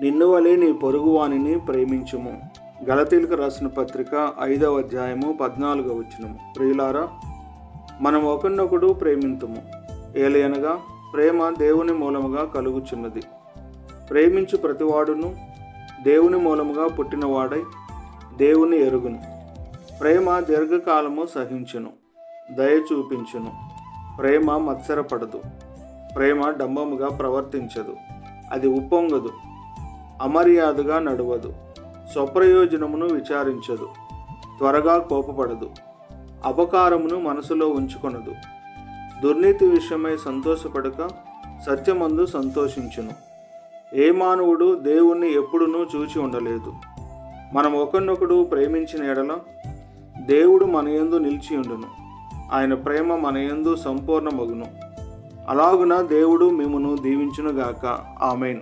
నిన్ను వలె నీ పొరుగువానిని ప్రేమించుము. గలతీలకు రాసిన పత్రిక ఐదవ అధ్యాయము పద్నాలుగవ వచనము. ప్రియులారా మనం ఒకరినొకడు ప్రేమింతుము. ఏలయనగా ప్రేమ దేవుని మూలముగా కలుగుచున్నది. ప్రేమించు ప్రతివాడును దేవుని మూలముగా పుట్టినవాడై దేవుని ఎరుగును. ప్రేమ దీర్ఘకాలము సహించును దయ చూపించును. ప్రేమ మత్సరపడదు. ప్రేమ డంబముగా ప్రవర్తించదు. అది ఉప్పొంగదు. అమర్యాదగా నడవదు. స్వప్రయోజనమును విచారించదు. త్వరగా కోపపడదు. అపకారమును మనసులో ఉంచుకొనదు. దుర్నీతి విషయమై సంతోషపడక సత్యమందు సంతోషించును. ఏ మానవుడు దేవుణ్ణి ఎప్పుడునూ చూచి ఉండలేదు. మనం ఒకరినొకడు ప్రేమించిన ఎడల దేవుడు మన యందు నిలిచి ఉండును. ఆయన ప్రేమ మన యందు సంపూర్ణమగును. అలాగున దేవుడు మిమ్మను దీవించునుగాక. ఆమెన్.